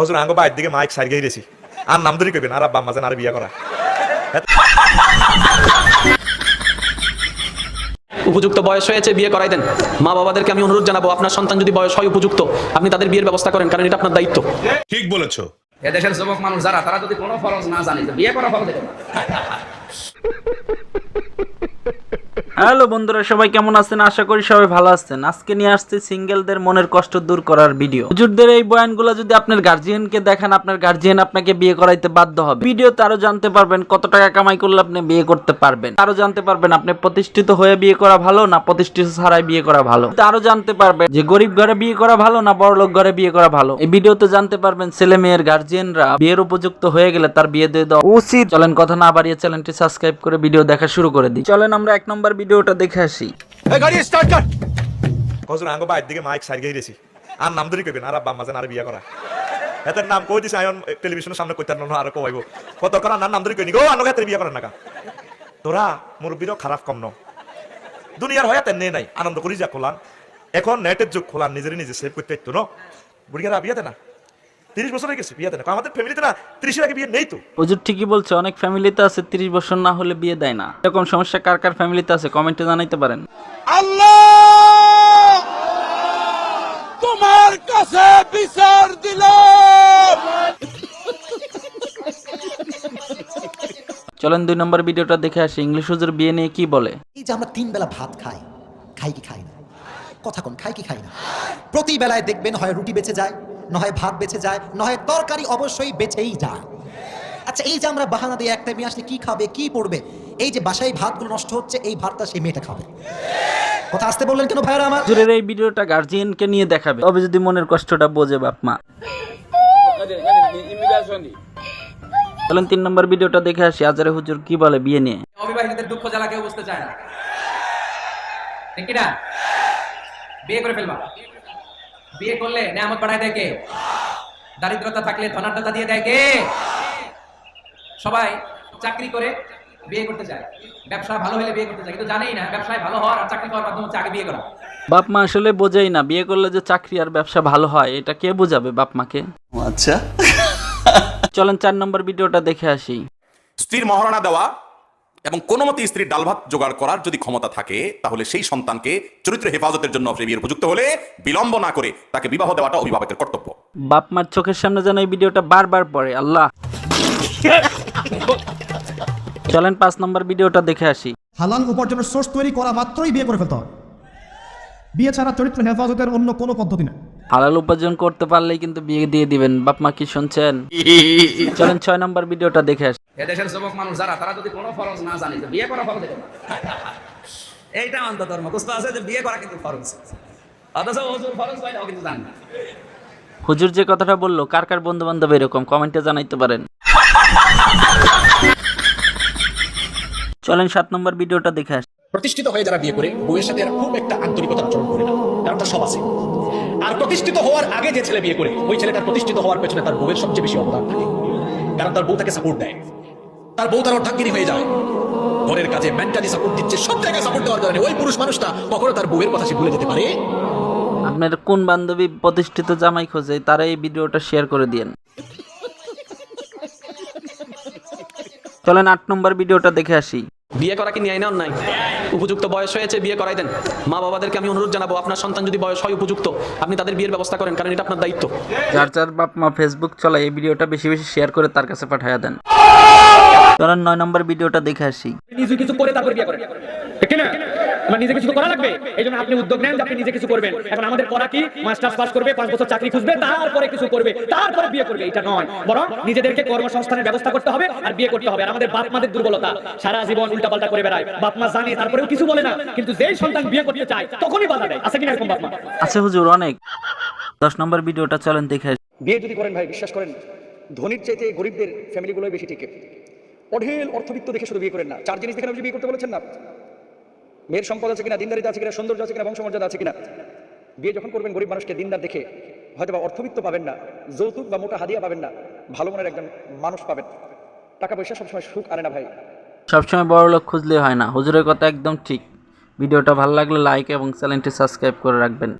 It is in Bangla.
হজুর আঙ্গ বাইর দিকে মাইক সাইড গিয়ে গেছি আর নাম ধরে কইবেন আর আব্বা মাঝে আর বিয়ে করা উপযুক্ত বয়স হয়েছে বিয়ে করাই দেন। মা বাবাদেরকে আমি অনুরোধ জানাব আপনার সন্তান যদি বয়স হয় উপযুক্ত আপনি তাদের বিয়ের ব্যবস্থা করেন কারণ এটা আপনার দায়িত্ব। ঠিক বলেছ। এদেশের যুবক মানুষ যারা তারা যদি কোনো ফরজ না জানে তো বিয়ে করা ফরজ। হ্যালো বন্ধুরা, সবাই কেমন আছেন? আশা করি সবাই ভালো আছেন। আজকে নিয়ে আসছি সিঙ্গেলদের মনের কষ্ট দূর করার ভিডিও। হুজুরদের এই বয়ানগুলো যদি আপনার গার্জিয়ানকে দেখান, আপনার গার্জিয়ান আপনাকে বিয়ে করাইতে বাধ্য হবে। ভিডিওতে আরও জানতে পারবেন কত টাকা কামাই করলে আপনি বিয়ে করতে পারবেন। আরও জানতে পারবেন আপনি প্রতিষ্ঠিত হয়ে বিয়ে করা ভালো না প্রতিষ্ঠিত ছাড়াই বিয়ে করা ভালো। আরও জানতে পারবেন যে গরিব ঘরে বিয়ে করা ভালো না বড়লোক ঘরে বিয়ে করা ভালো। এই ভিডিওতে জানতে পারবেন ছেলে মেয়ের গার্জিয়ানরা বিয়ের উপযুক্ত হয়ে গেলে তার বিয়ে দিয়ে দেওয়া উচিত। চলেন কথা না বাড়িয়ে চ্যানেলটি সাবস্ক্রাইব করে ভিডিও দেখা শুরু করে দিই। চলেন আমরা এক নম্বর ভিডিওটা দেখে আসি। দিকে মাইক সাইড গিয়ে গেছি আর নাম ধরে কইবেন, আর আব্বা মাঝে আর বিয়ে করা। এতের নাম কই দিছে, আয়ন টেলিভিশনের সামনে কইতার না, আর কইব কত করা না নাম ধরে কইনি। গো আনো ক্ষেত্রে বিয়ে করেন না কা তোরা মুরব্বীরও খারাপ কম ন দুনিয়ার হয়ে তেন নাই আনন্দ করি যা খোলান। এখন নেটের যুগ খোলান, নিজেরই নিজে সেভ করতে একটু ন বুড়িয়ারা বিয়েতে না? তিরিশ বছর হয়ে গেছে বিয়েতে না। আমাদের ফ্যামিলিতে না তিরিশের আগে বিয়ে নেই তো। হুজুর ঠিকই বলছে অনেক ফ্যামিলিতে আছে তিরিশ বছর না হলে বিয়ে দেয় না। এরকম সমস্যা কার কার ফ্যামিলিতে আছে? কমেন্টে জানাইতে পারেন। আল্লাহ! তোমার কাছে বিচার দিলাম। চলেন দুই নম্বর ভিডিওটা দেখে আসি। ইংলিশ হুজুর বিয়ে নিয়ে কি বলে? এই যে আমরা তিন বেলা ভাত খাই খাই কি খাই না? কথা কোন খাই কি খাই না? প্রতি বেলায় দেখবেন হয় রুটি বেঁচে যায় নয় ভাত বেঁচে যায় নয় তরকারি অবশ্যই বেঁচেই যায়। আচ্ছা এই যে আমরা বাহানা দিয়ে একটা মেয়ে আসলে কি খাবে কি পড়বে? এই যে বাসায় ভাতগুলো নষ্ট হচ্ছে এই ভাতটা সেই মেয়েটা খাবে। কথা আসতে বললেন কেন ভাইরা আমার? হুজুরের এই ভিডিওটা গার্জিয়ানকে নিয়ে দেখাবে। তবে যদি মনের কষ্টটা বোঝে বাপ মা। চলেন তিন নম্বর ভিডিওটা দেখে আসি। আজারে হুজুর কি বলে বিয়ে নিয়ে? অবিবাহিতদের দুঃখ জ্বালা কেউ বুঝতে চায় না। ঠিক কিনা? বিয়ে করে ফেলবা। বিয়ে করলে নেয়ামত বাড়ায় দেয় কে? দারিদ্রতা থাকলে ধনাঢ্যতা দিয়ে দেয় কে? সবাই চাকরি করে বিয়ে করতে চায় ব্যবসা ভালো হলে বিয়ে করতে চায় কিন্তু জানেই না ব্যবসায় ভালো হওয়ার আর চাকরি করার মাধ্যমে হচ্ছে আগে বিয়ে করা। বাপ মা আসলে বোঝেই না বিয়ে করলে যে চাকরি আর ব্যবসা ভালো হয় এটা কে বোঝাবে বাপ মাকে? আচ্ছা। চলেন চার নম্বর ভিডিওটা দেখে আসি। স্ত্রীর মহারণা দেওয়া এবং কোনো মতে স্ত্রীর ডাল ভাত জোগাড় করার যদি ক্ষমতা থাকে তাহলে সেই সন্তানকে চরিত্র হেফাজতের জন্য বিয়ের উপযুক্ত হলে বিলম্ব না করে তাকে বিবাহ দেওয়াটা অভিভাবকের কর্তব্য। বাপ মার চোখের সামনে যেন এই ভিডিওটা বারবার পড়ে আল্লাহ। চলেন পাঁচ নম্বর ভিডিওটা দেখে আসি। হালাল উপার্জনের সোর্স তৈরি করা মাত্রই বিয়ে করে ফেলতে হবে বিয়ে ছাড়া চরিত্র হেফাজতের অন্য কোনো পদ্ধতি নেই। হালাল উপার্জন করতে পারলেই কিন্তু বিয়ে দিয়ে দিবেন। বাপ মা কি শুনছেন? চলেন ছয় নম্বর ভিডিওটা দেখে আসি। এদেশের যুবক মানুষ যারা তারা যদি কোনো ফরজ না জানে তো বিয়ে করা ফরজ। এইটা অন্ত ধর্ম। কুস্ত আছে যে বিয়ে করা কিন্তু ফরজ। অথচ ওজুর ফরজ হয় না কিন্তু জানে হুজুর যে কথাটা বলল কার কার বন্ধু বান্ধব এরকম? কমেন্টে জানাইতে পারেন। চলেন সাত নম্বর ভিডিওটা দেখে আসি। প্রতিষ্ঠিত হয়ে যারা বিয়ে করে, বউয়ের সাথে খুব একটা আন্তরিকতা আচরণ করে না, কারণ তার সব আছে। আর প্রতিষ্ঠিত হওয়ার আগে যে ছেলে বিয়ে করে, ওই ছেলেটা প্রতিষ্ঠিত হওয়ার পেছনে তার বউয়ের সবচেয়ে বেশি অবদান থাকে। কারণ তার বউ তাকে সাপোর্ট দেয়। তার বউ তার অর্ধাঙ্গিনী হয়ে যায়। ঘরের কাজে মেন্টালি সাপোর্ট দিচ্ছে, সব জায়গায় সাপোর্ট দেওয়ার কারণে ওই পুরুষ মানুষটা কখনো তার বউয়ের কথা সে ভুলে যেতে পারে। আপনার কোন বান্ধবী প্রতিষ্ঠিত জামাই খোঁজে, তারা এই ভিডিওটা শেয়ার করে দিয়েন। চলেন আট নম্বর ভিডিওটা দেখে আসি। বিয়ে করা কি ন্যায় না অন্যায় উপযুক্ত বয়স হয়েছে, বিয়ে করাই দেন। মা বাবাদেরকে আমি অনুরোধ জানাব, আপনার সন্তান যদি বয়স হয় উপযুক্ত, আপনি তাদের বিয়ের ব্যবস্থা করেন, কারণ এটা আপনার দায়িত্ব। যার যার বাপ মা ফেসবুক চলায় এই ভিডিওটা বেশি বেশি শেয়ার করে তার কাছে পাঠাইয়া দেন। চলেন নয় নম্বর ভিডিওটা দেখে আসি। নিজে কিছু করে তারপর বিয়ে করেন। ঠিক না? আমার নিজে কিছু তো করা লাগবে। এই জন্য আপনি উদ্যোগ নেন যে আপনি নিজে কিছু করবেন। এখন আমাদের করা কি? মাস্টার্স পাস করবে পাঁচ বছর চাকরি খুঁজবে তারপরে কিছু করবে। তারপরে বিয়ে করবে এটা নয়। বরং নিজেদেরকে কর্মসংস্থানের ব্যবস্থা করতে হবে আর বিয়ে করতে হবে। আর আমাদের বাপ মাদের দুর্বলতা সারা জীবন উল্টাপাল্টা করে বেড়ায়। বাপ মা জানে তারপরেও কিছু বলে না। কিন্তু যেই সন্তান বিয়ে করতে চায় তখনই বাধা দেয়। আছে কিনা এরকম বাপ মা? আছে হুজুর অনেক। দশ নম্বর ভিডিওটা চলেন দেখে বিয়ে যদি করেন ভাই বিশ্বাস করেন ধনীর চাইতে গরিবদের ফ্যামিলিগুলোই বেশি টিকে। অঢেল অর্থবিত্ত দেখে শুধু বিয়ে করেন না। চার জিনিস দেখে বিয়ে করতে বলেছেন না? মেয়ের সম্পদ আছে কিনা, দিনদারিতা আছে কিনা, সৌন্দর্য আছে কিনা, বংশমর্যাদা আছে কিনা? বিয়ে যখন করবেন গরিব মানুষকে দিনদার দেখে হয়তো বা অর্থবিত্ত পাবেন না, যৌতুক বা মোটা হাদিয়া পাবেন না, ভালো মনের একজন মানুষ পাবেন। টাকা পয়সা সবসময় সুখ আনে না ভাই। সবসময় বড় লোক খুঁজলে হয় না। হুজুরের কথা একদম ঠিক। ভিডিওটা ভালো লাগলে লাইক এবং চ্যানেলটি সাবস্ক্রাইব করে রাখবেন।